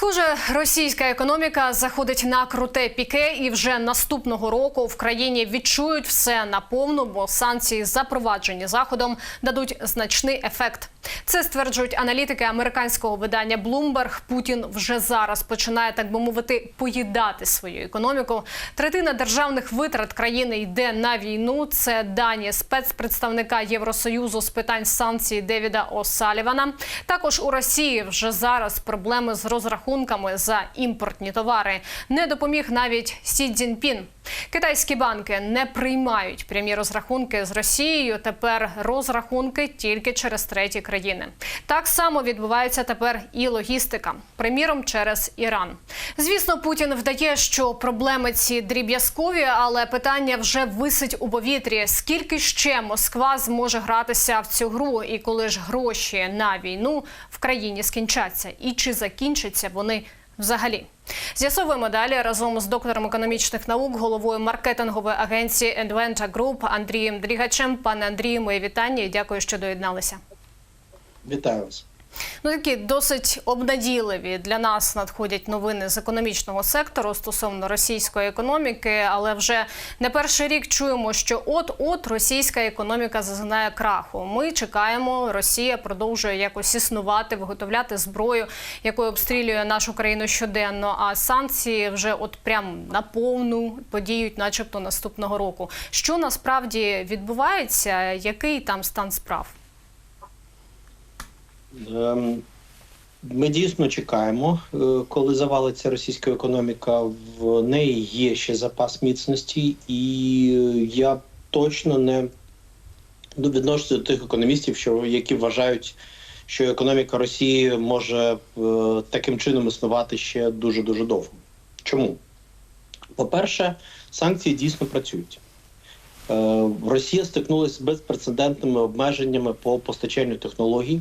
Схоже, російська економіка заходить на круте піке, і вже наступного року в країні відчують все наповну, бо санкції, запроваджені заходом, дадуть значний ефект. Це стверджують аналітики американського видання Bloomberg. Путін вже зараз починає, так би мовити, поїдати свою економіку. Третина державних витрат країни йде на війну. Це дані спецпредставника Євросоюзу з питань санкцій Девіда О'Салівана. Також у Росії вже зараз проблеми з розрахунками за імпортні товари. Не допоміг навіть Сі Цзіньпін. Китайські банки не приймають прямі розрахунки з Росією. Тепер розрахунки тільки через треті країни. Так само відбувається тепер і логістика, приміром через Іран. Звісно, Путін вдає, що проблеми ці дріб'язкові, але питання вже висить у повітрі. Скільки ще Москва зможе гратися в цю гру, і коли ж гроші на війну в країні скінчаться, і чи закінчаться вони взагалі? З'ясовуємо далі разом з доктором економічних наук, головою маркетингової агенції Adventa Group Андрієм Дрігачем. Пане Андрію, моє вітання і дякую, що доєдналися. Вітаю вас. Ну такі досить обнадійливі для нас надходять новини з економічного сектору стосовно російської економіки, але вже не перший рік чуємо, що от-от російська економіка зазнає краху. Ми чекаємо, Росія продовжує якось існувати, виготовляти зброю, якою обстрілює нашу країну щоденно. А санкції вже от прям наповну подіють, начебто, наступного року. Що насправді відбувається? Який там стан справ? Ем, Ми дійсно чекаємо, е, коли завалиться російська економіка. В неї є ще запас міцності, і е, я точно не ну, відношуся до тих економістів, що які вважають, що економіка Росії може е, таким чином існувати ще дуже дуже довго. Чому? По-перше, санкції дійсно працюють. Росія стикнулася з безпрецедентними обмеженнями по постачанню технологій.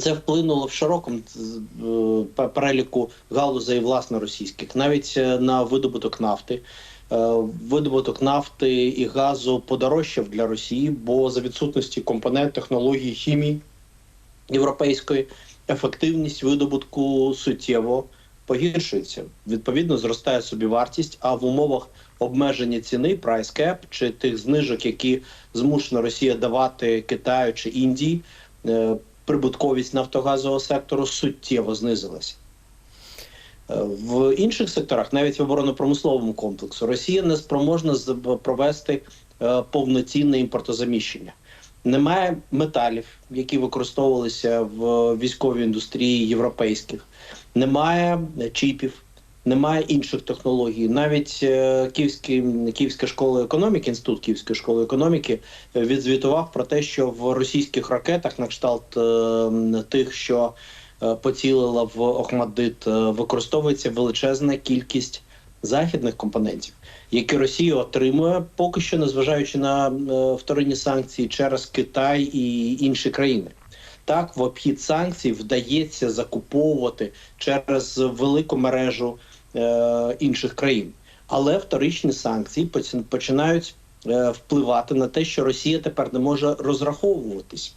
Це вплинуло в широкому е, переліку галузей власне російських, навіть е, на видобуток нафти. Е, Видобуток нафти і газу подорожчав для Росії, бо за відсутності компонент технології хімії європейської ефективність видобутку суттєво погіршується. Відповідно, зростає собівартість, а в умовах обмеження ціни, price cap, чи тих знижок, які змушена Росія давати Китаю чи Індії, прибутковість нафтогазового сектору суттєво знизилася. Е, В інших секторах, навіть в оборонно-промисловому комплексу, Росія не спроможна провести е, повноцінне імпортозаміщення. Немає металів, які використовувалися в військовій індустрії європейських, немає чіпів, немає інших технологій. Навіть е, Київський, Київська школа економіки, інститут Київської школи економіки е, відзвітував про те, що в російських ракетах на кшталт е, тих, що поцілила в Охмаддит, використовується величезна кількість західних компонентів, які Росія отримує поки що, незважаючи на вторинні санкції через Китай і інші країни. Так, в обхід санкцій вдається закуповувати через велику мережу е, інших країн, але вторичні санкції починають е, впливати на те, що Росія тепер не може розраховуватись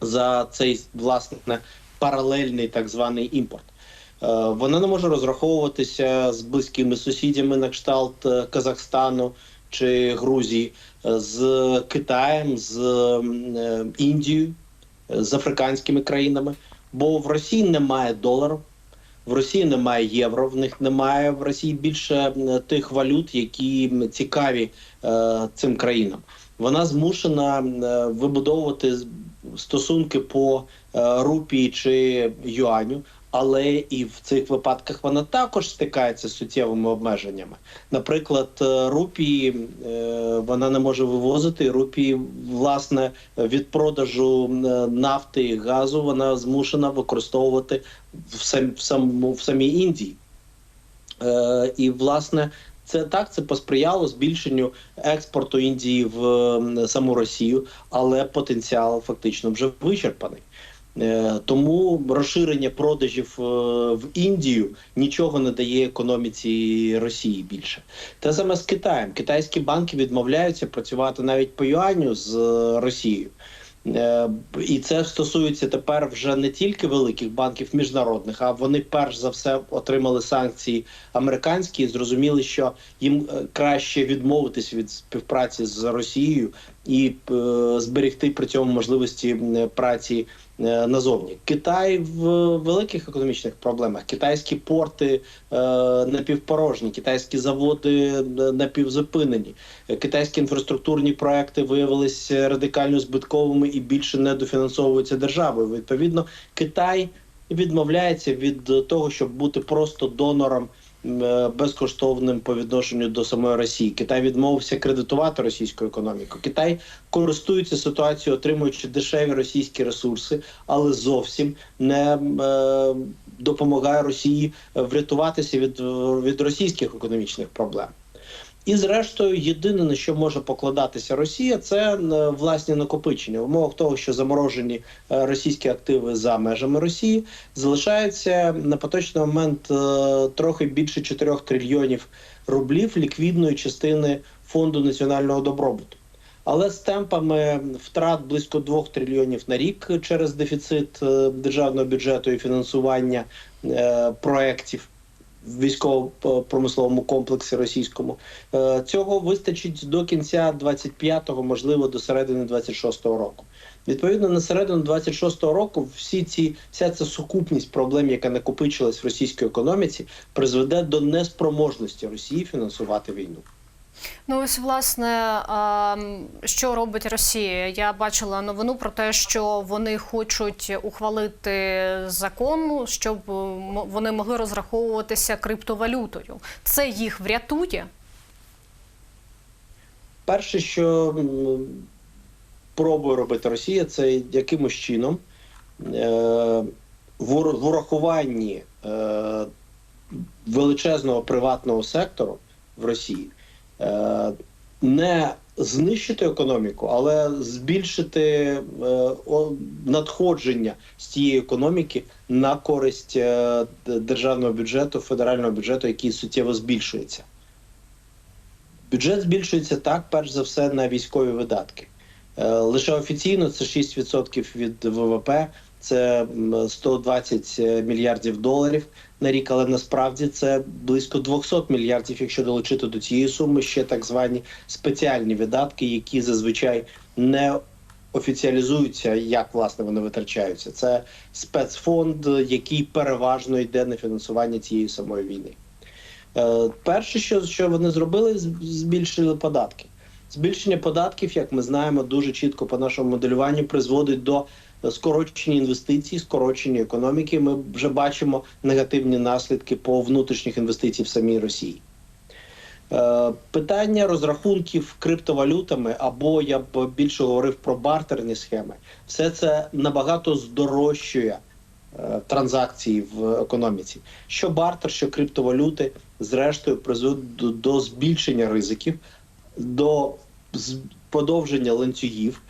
за цей власне паралельний так званий імпорт. Е, Вона не може розраховуватися з близькими сусідями на кшталт Казахстану чи Грузії, з Китаєм, з Індією, з африканськими країнами. Бо в Росії немає долару, в Росії немає євро, в них немає в Росії більше тих валют, які цікаві е, цим країнам. Вона змушена е, вибудовувати стосунки по е, рупії чи юаню, але і в цих випадках вона також стикається з суттєвими обмеженнями. Наприклад, е, рупії е, вона не може вивозити. Рупії, власне, від продажу е, нафти і газу вона змушена використовувати в, сам, в, самому, в самій Індії. І власне. Це так, це посприяло збільшенню експорту Індії в саму Росію, але потенціал фактично вже вичерпаний. Е, Тому розширення продажів е, в Індію нічого не дає економіці Росії більше. Те саме з Китаєм. Китайські банки відмовляються працювати навіть по юаню з е, Росією. І це стосується тепер вже не тільки великих банків міжнародних, а вони перш за все отримали санкції американські і зрозуміли, що їм краще відмовитись від співпраці з Росією і е, зберегти при цьому можливості праці е, назовні. Китай в великих економічних проблемах. Китайські порти е, напівпорожні, китайські заводи напівзупинені. Китайські інфраструктурні проекти виявилися радикально збитковими і більше не дофінансовуються державою. Відповідно, Китай відмовляється від того, щоб бути просто донором безкоштовним по відношенню до самої Росії. Китай відмовився кредитувати російську економіку. Китай користується ситуацією, отримуючи дешеві російські ресурси, але зовсім не е, допомагає Росії врятуватися від, від російських економічних проблем. І, зрештою, єдине на що може покладатися Росія, це е, власні накопичення. В умовах того, що заморожені е, російські активи за межами Росії, залишається на поточний момент е, трохи більше 4 трильйонів рублів ліквідної частини фонду національного добробуту. Але з темпами втрат близько 2 трильйонів на рік через дефіцит державного бюджету і фінансування проєктів військово-промисловому комплексі російському. Е, Цього вистачить до кінця 25-го, можливо, до середини 26-го року. Відповідно, на середину 26-го року всі ці вся ця сукупність проблем, яка накопичилась в російській економіці, призведе до неспроможності Росії фінансувати війну. Ну ось власне, що робить Росія? Я бачила новину про те, що вони хочуть ухвалити закон, щоб е, вони могли розраховуватися криптовалютою. Це їх врятує? Перше, що пробує робити Росія, це якимось чином е, в урахуванні е, величезного приватного сектору в Росії не знищити економіку, але збільшити е, надходження з цієї економіки на користь е, державного бюджету, федерального бюджету, який суттєво збільшується. Бюджет збільшується так, перш за все, на військові видатки. Е, Лише офіційно це 6% від ВВП, це м, 120 мільярдів доларів на рік, але насправді це близько 200 мільярдів, якщо долучити до цієї суми ще так звані спеціальні видатки, які зазвичай не офіціалізуються, як власне вони витрачаються. Це спецфонд, який переважно йде на фінансування цієї самої війни. Е, Перше, що, що вони зробили, збільшили податки. Збільшення податків, як ми знаємо, дуже чітко по нашому моделюванню призводить до скорочення інвестицій, скорочення економіки. Ми вже бачимо негативні наслідки по внутрішніх інвестицій в самій Росії. Е, Питання розрахунків криптовалютами, або я б більше говорив про бартерні схеми, все це набагато здорожчує е, транзакції в економіці. Що бартер, що криптовалюти, зрештою призводять до, збільшення ризиків, до подовження ланцюгів.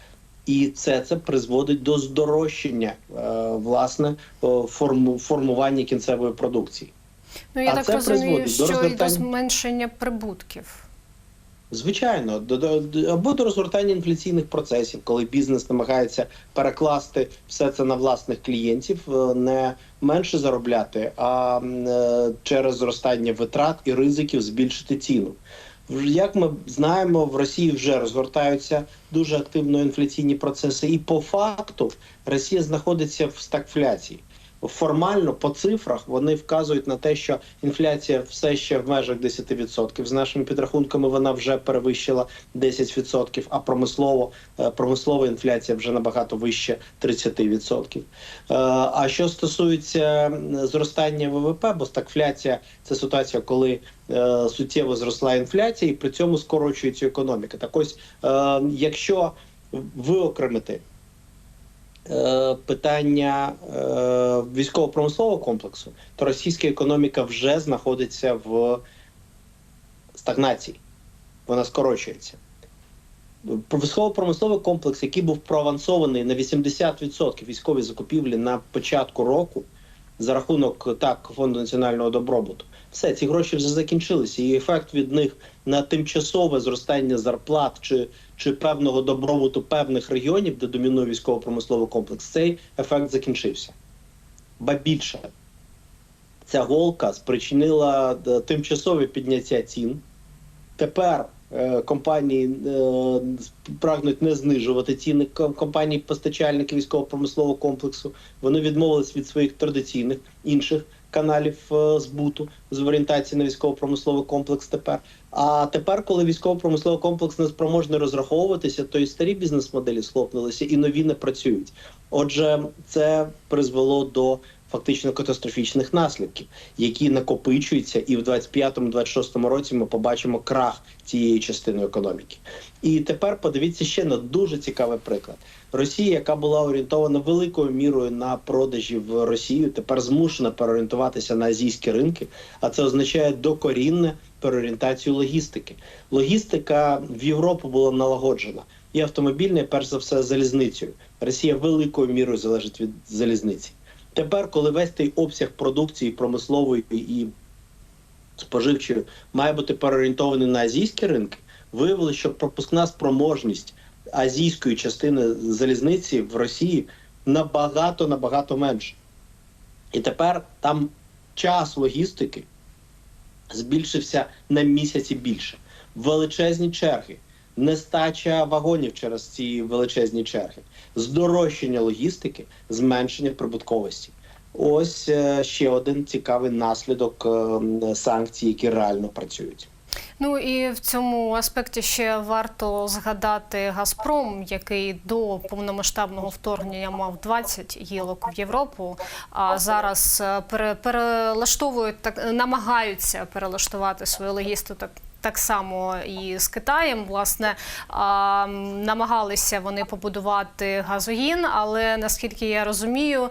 І це це призводить до здорожчання е, власне е, форму, формування кінцевої продукції. Ну я А так це розумію, призводить до що і до зменшення прибутків. Звичайно, до, до, або до розгортання інфляційних процесів, коли бізнес намагається перекласти все це на власних клієнтів, е, не менше заробляти, а через зростання витрат і ризиків збільшити ціну. Як ми знаємо, в Росії вже розгортаються дуже активно інфляційні процеси, і по факту Росія знаходиться в стагфляції. Формально по цифрах вони вказують на те, що інфляція все ще в межах 10%. З нашими підрахунками вона вже перевищила 10%, а промислово е, промислова інфляція вже набагато вище 30%. Е, А що стосується зростання ВВП, бо стагфляція це ситуація, коли е, суттєво зросла інфляція, і при цьому скорочується економіка. Так ось, якщо виокремити питання е, військово-промислового комплексу, то російська економіка вже знаходиться в стагнації, вона скорочується. Військово-промисловий комплекс, який був проавансований на 80% військові закупівлі на початку року, за рахунок так фонду національного добробуту. Все, ці гроші вже закінчилися, і ефект від них на тимчасове зростання зарплат чи, чи певного добробуту певних регіонів, де домінує військово-промисловий комплекс, цей ефект закінчився. Ба більше ця голка спричинила е, тимчасове підняття цін. Тепер компанії е, прагнуть не знижувати ціни Ком- компанії постачальники військово-промислового комплексу. Вони відмовились від своїх традиційних інших каналів е, збуту з орієнтації на військово-промисловий комплекс. Тепер а тепер, коли військово-промисловий комплекс не спроможний розраховуватися, то і старі бізнес-моделі схлопнулися, і нові не працюють. Отже, це призвело до фактично катастрофічних наслідків, які накопичуються, і в 25-26 році ми побачимо крах цієї частини економіки. І тепер подивіться ще на дуже цікавий приклад. Росія, яка була орієнтована великою мірою на продажі в Росію, тепер змушена переорієнтуватися на азійські ринки, а це означає докорінне переорієнтацію логістики. Логістика в Європу була налагоджена. І автомобільна, перш за все, залізницею. Росія великою мірою залежить від залізниці. Тепер, коли весь той обсяг продукції промислової і споживчої має бути переорієнтований на азійські ринки, виявилося, що пропускна спроможність азійської частини залізниці в Росії набагато набагато менше. І тепер там час логістики збільшився на місяці більше. Величезні черги, нестача вагонів через ці величезні черги, здорожчання логістики, зменшення прибутковості. Ось е, ще один цікавий наслідок е, санкцій, які реально працюють. Ну і в цьому аспекті ще варто згадати Газпром, який до повномасштабного вторгнення мав 20 гілок в Європу. А зараз е, пере, перелаштовують так, намагаються перелаштувати свою логістику. Так само і з Китаєм, власне, намагалися вони побудувати газогін, але наскільки я розумію,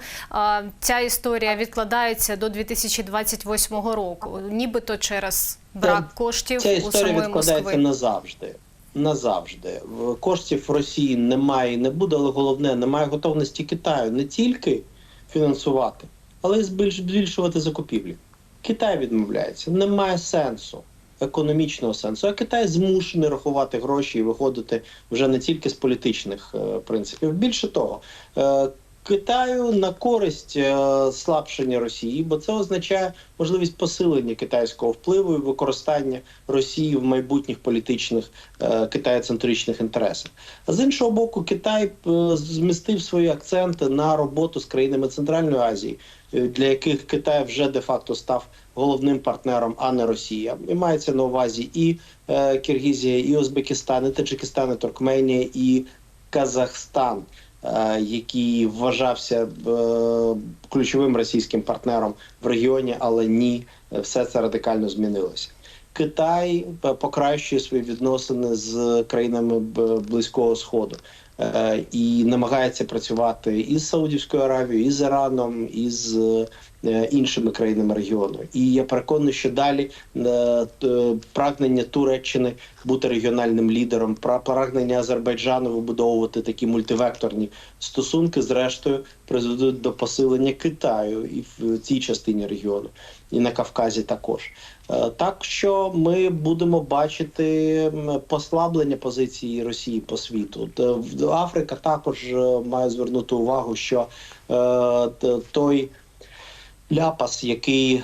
ця історія відкладається до 2028 року, нібито через брак коштів Ця у історія самої відкладається Москви. назавжди. Назавжди коштів в Росії немає і не буде, але головне, немає готовності Китаю не тільки фінансувати, але й збільш- збільшувати закупівлі. Китай відмовляється, немає сенсу. Економічного сенсу, а Китай змушений рахувати гроші і виходити вже не тільки з політичних е, принципів. Більше того, е, Китаю на користь е, слабшення Росії, бо це означає можливість посилення китайського впливу і використання Росії в майбутніх політичних е, китаєцентричних інтересах. А з іншого боку, Китай е, змістив свої акценти на роботу з країнами Центральної Азії, е, для яких Китай вже де-факто став головним партнером, а не Росія. І мається на увазі і е, Киргізія, і Узбекистан, і Таджикистан, і Туркменія, і Казахстан. е, Який вважався е, ключовим російським партнером в регіоні, але ні, е, все це радикально змінилося. Китай е, покращує свої відносини з країнами Близького Сходу е, і намагається працювати і з Саудівською Аравією, і з Іраном, і з е, іншими країнами регіону. І я переконаний, що далі е, прагнення Туреччини бути регіональним лідером, прагнення Азербайджану вибудовувати такі мультивекторні стосунки, зрештою призведуть до посилення Китаю і в цій частині регіону, і на Кавказі також. Е, Так що ми будемо бачити послаблення позиції Росії по світу. Африка також е, має звернути увагу, що е, той ляпас, який е,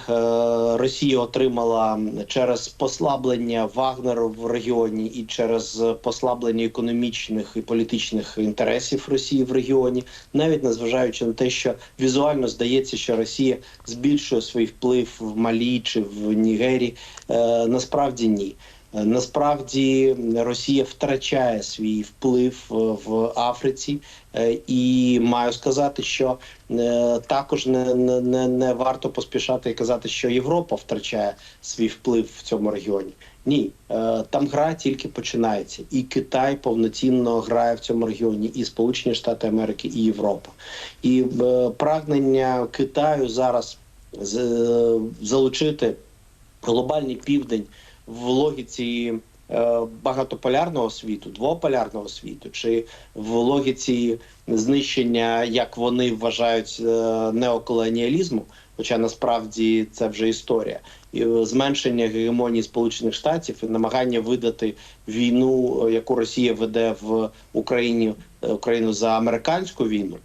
Росія отримала через послаблення Вагнеру в регіоні і через послаблення економічних і політичних інтересів Росії в регіоні, навіть незважаючи на те, що візуально здається, що Росія збільшує свій вплив в Малі чи в Нігері, е, насправді ні. Е, Насправді Росія втрачає свій вплив е, в Африці, Е, і маю сказати, що також не, не, не, варто поспішати і казати, що Європа втрачає свій вплив в цьому регіоні. Ні, там гра тільки починається, і Китай повноцінно грає в цьому регіоні, і Сполучені Штати Америки, і Європа. І прагнення Китаю зараз залучити глобальний південь в логіці е, багатополярного світу, двополярного світу, чи в логіці знищення, як вони вважають, е, неоколоніалізму, хоча насправді це вже історія, і зменшення гегемонії Сполучених Штатів і намагання видати війну, е, яку Росія веде в Україні Україну за американську війну.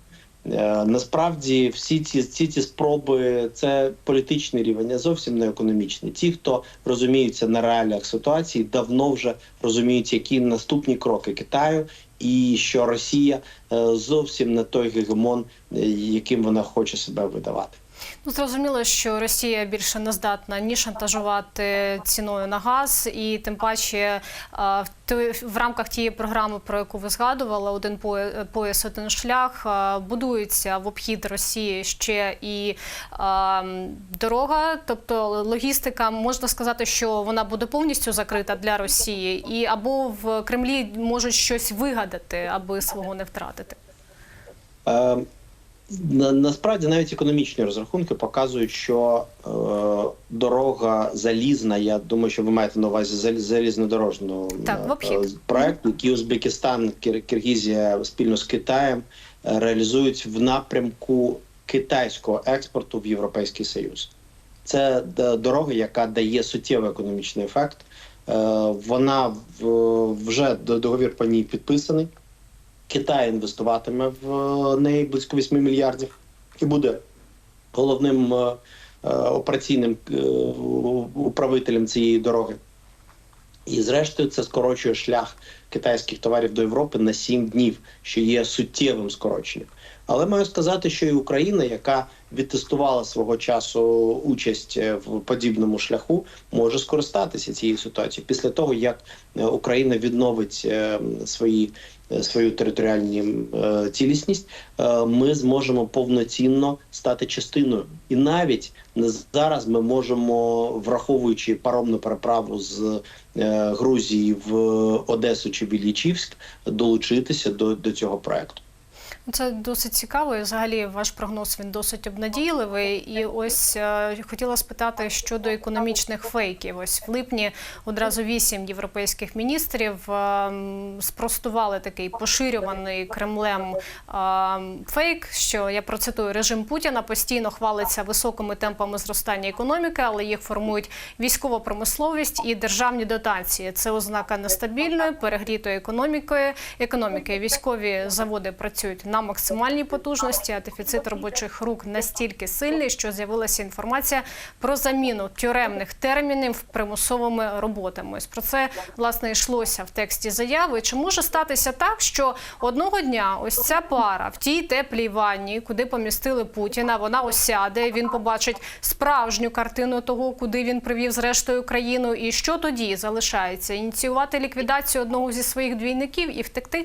Е, Насправді всі ці, ці ці спроби це політичний рівень, а зовсім не економічний. Ті, хто розуміються на реаліях ситуації, давно вже розуміють, які наступні кроки Китаю, і що Росія е, зовсім не той гегемон, е, яким вона хоче себе видавати. Ну, зрозуміло, що Росія більше не здатна ні шантажувати ціною на газ, і тим паче в рамках тієї програми, про яку ви згадували, один пояс, один шлях, будується в обхід Росії ще і дорога, тобто логістика, можна сказати, що вона буде повністю закрита для Росії, і або в Кремлі можуть щось вигадати, аби свого не втратити. Е, на, насправді навіть економічні розрахунки показують, що е, дорога залізна. Я думаю, що ви маєте на увазі зал- залізнодорожну Так, е, проект, який Узбекистан, Кир- Киргізія спільно з Китаєм е, реалізують в напрямку китайського експорту в Європейський Союз. Це е, дорога, яка дає суттєвий економічний ефект. Е, Вона в- вже до- договір по ній підписаний. Китай інвестуватиме в е, неї близько 8 мільярдів і буде головним е, е, операційним управителем цієї дороги. І зрештою це скорочує шлях китайських товарів до Європи на 7 днів, що є суттєвим скороченням. Але маю сказати, що і Україна, яка відтестувала свого часу участь е, в подібному шляху, може скористатися цією ситуацією після того, як е, Україна відновить е, свої свою територіальну цілісність, ми зможемо повноцінно стати частиною. І навіть не зараз ми можемо, враховуючи паромну переправу з Грузії в Одесу чи Вілічівськ, долучитися до, до цього проекту. Це досить цікаво. І взагалі ваш прогноз він досить обнадійливий. І ось е, хотіла спитати щодо економічних фейків. Ось в липні одразу вісім європейських міністрів е, спростували такий поширюваний Кремлем е, фейк. Що я процитую режим Путіна постійно хвалиться високими темпами зростання економіки, але їх формують військова промисловість і державні дотації. Це ознака нестабільної, перегрітої економіки. Економіки військові заводи працюють на максимальній потужності, а дефіцит робочих рук настільки сильний, що з'явилася інформація про заміну тюремних термінів примусовими роботами. Ось про це власне йшлося в тексті заяви. Чи може статися так, що одного дня ось ця пара в тій теплій ванні, куди помістили Путіна, вона осяде, він побачить справжню картину того, куди він привів зрештою країну, і що тоді залишається? Ініціювати ліквідацію одного зі своїх двійників і втекти?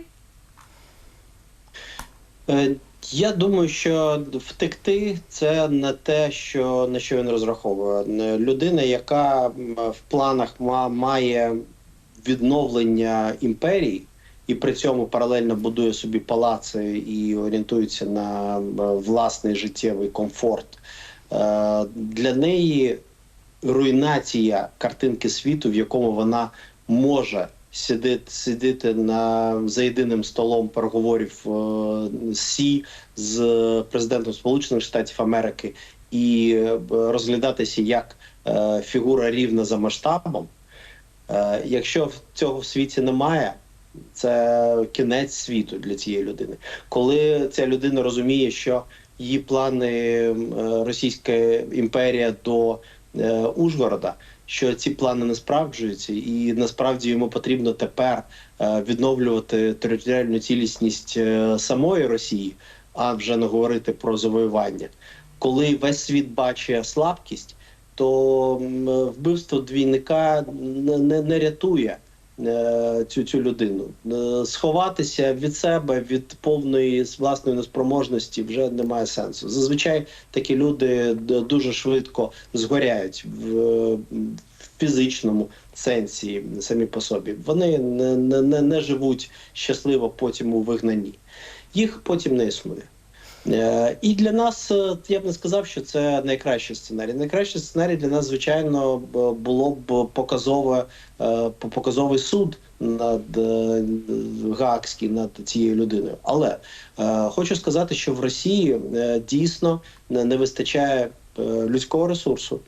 Е, Я думаю, що втекти це не те, що на що він розраховує. Е, Людина, яка в планах має відновлення імперії, і при цьому паралельно будує собі палаци і орієнтується на власний життєвий комфорт. е, Для неї руйнація картинки світу, в якому вона може сидити, сидіти на за єдиним столом переговорів е, Сі з президентом Сполучених Штатів Америки і е, розглядатися як е, фігура рівна за масштабом. Якщо в- цього в світі немає, це кінець світу для цієї людини. Коли ця людина розуміє, що її плани Російська імперія до Ужгорода, що ці плани не справджуються, і насправді йому потрібно тепер е, відновлювати територіальну цілісність е, самої Росії, а вже не говорити про завоювання. Коли весь світ бачить слабкість, то вбивство двійника не, не, не рятує цю, цю людину. Е, Сховатися від себе від повної власної неспроможності вже немає сенсу. Зазвичай такі люди дуже швидко згоряють в, в фізичному сенсі самі по собі. Вони не, не, не живуть щасливо потім у вигнанні. Їх потім не існує. Е, І для нас е, я б не сказав, що це найкращий сценарій. Найкращий сценарій для нас, звичайно, було б показове е, по- показовий суд над Гаагський над цією людиною. Але хочу сказати, що в Росії дійсно не вистачає людського ресурсу.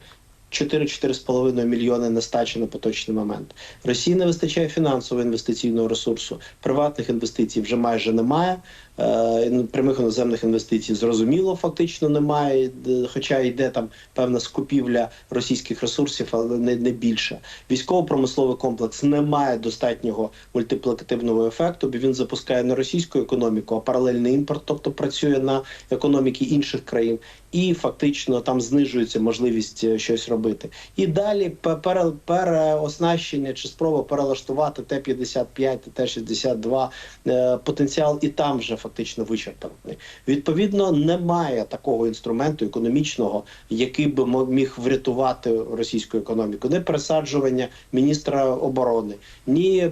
4-4,5 мільйони нестачі на поточний момент. Росії не вистачає фінансового інвестиційного ресурсу. Приватних інвестицій вже майже немає. Е, ну, прямих іноземних інвестицій зрозуміло, фактично немає. Хоча йде там певна скупівля російських ресурсів, але не, не більше. Військово-промисловий комплекс не має достатнього мультиплікативного ефекту, бо він запускає не російську економіку, а паралельний імпорт, тобто працює на економіки інших країн, і фактично там знижується можливість е, щось робити. І далі пе- пере- переоснащення чи спроба перелаштувати Т-55, Т-62 е, потенціал і там вже фактично вичерпаний. Відповідно, немає такого інструменту економічного, який би міг врятувати російську економіку. Не пересаджування міністра оборони, ні е,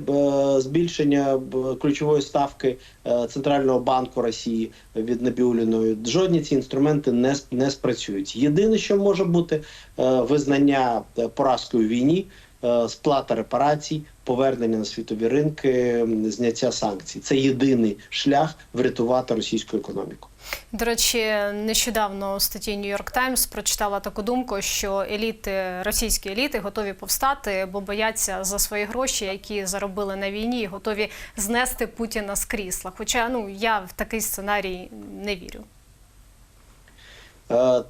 збільшення ключової ставки е, центрального банку Росії від Набіуліної. Жодні ці інструменти не не спрацюють. Єдине, що може бути е, визнання е, поразкою війні. Е, Сплата репарацій, повернення на світові ринки, зняття санкцій це єдиний шлях врятувати російську економіку. До речі, нещодавно у статті York Times прочитала таку думку, що еліти, російські еліти готові повстати, бо бояться за свої гроші, які заробили на війні, і готові знести Путіна з крісла. Хоча ну я в такий сценарій не вірю. Е,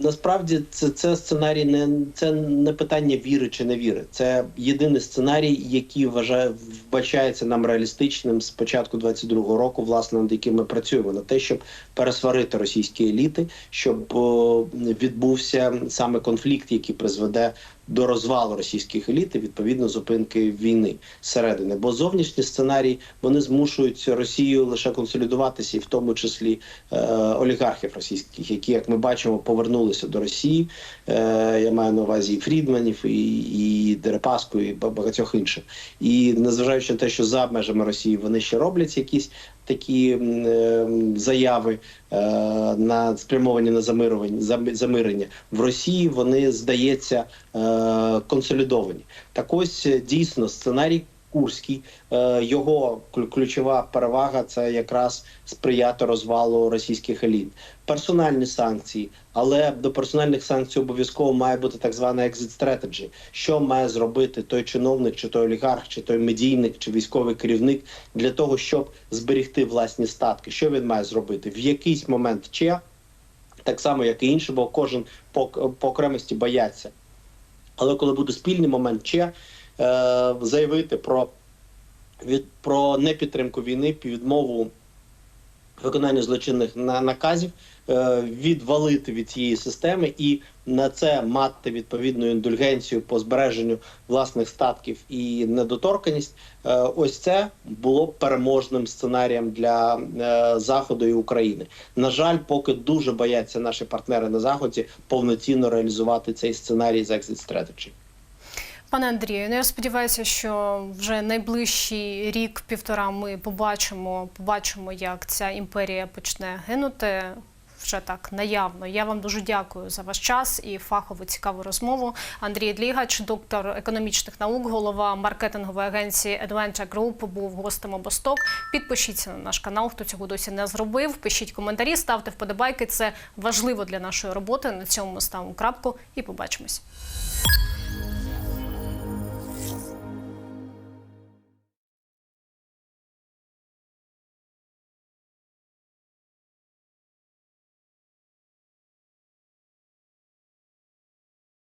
насправді це, це сценарій не це не питання віри чи не віри. Це єдиний сценарій, який вважає вбачається нам реалістичним з початку 22-го року, власне, над яким ми працюємо на те, щоб пересварити російські еліти, щоб о, відбувся саме конфлікт, який призведе до розвалу російських еліт і відповідно зупинки війни зсередини. Бо зовнішні сценарії вони змушують Росію лише консолідуватися, і в тому числі е, олігархів російських, які, як ми бачимо, повернулися до Росії. Е, я маю на увазі і Фрідманів, і, і Дерипаску, і багатьох інших. І незважаючи на те, що за межами Росії вони ще роблять якісь такі е, заяви е, на спрямовані на замирування зам- замирення в Росії. Вони здається е, консолідовані. Так ось е, дійсно сценарій. Курський е, його ключова перевага це якраз сприяти розвалу російських еліт. Персональні санкції, але до персональних санкцій обов'язково має бути так звана exit strategy. Що має зробити той чиновник, чи той олігарх, чи той медійник, чи військовий керівник для того, щоб зберегти власні статки? Що він має зробити? В якийсь момент чи так само, як і інші, бо кожен по, по окремості бояться. Але коли буде спільний момент, чи заявити про від про непідтримку війни, відмову виконання злочинних на- наказів, е, відвалити від цієї системи і на це мати відповідну індульгенцію по збереженню власних статків і недоторканість. Е, ось це було переможним сценарієм для е, заходу і України. На жаль, поки дуже бояться наші партнери на заході повноцінно реалізувати цей сценарій з exit strategy. Пане Андрію, ну я сподіваюся, що вже найближчий рік-півтора ми побачимо, побачимо, як ця імперія почне гинути. Вже так наявно. Я вам дуже дякую за ваш час і фахову цікаву розмову. Андрій Длігач, доктор економічних наук, голова маркетингової агенції Adventure Group, був гостем обосток. Підпишіться на наш канал, хто цього досі не зробив. Пишіть коментарі, ставте вподобайки. Це важливо для нашої роботи. На цьому ми ставимо крапку і побачимось.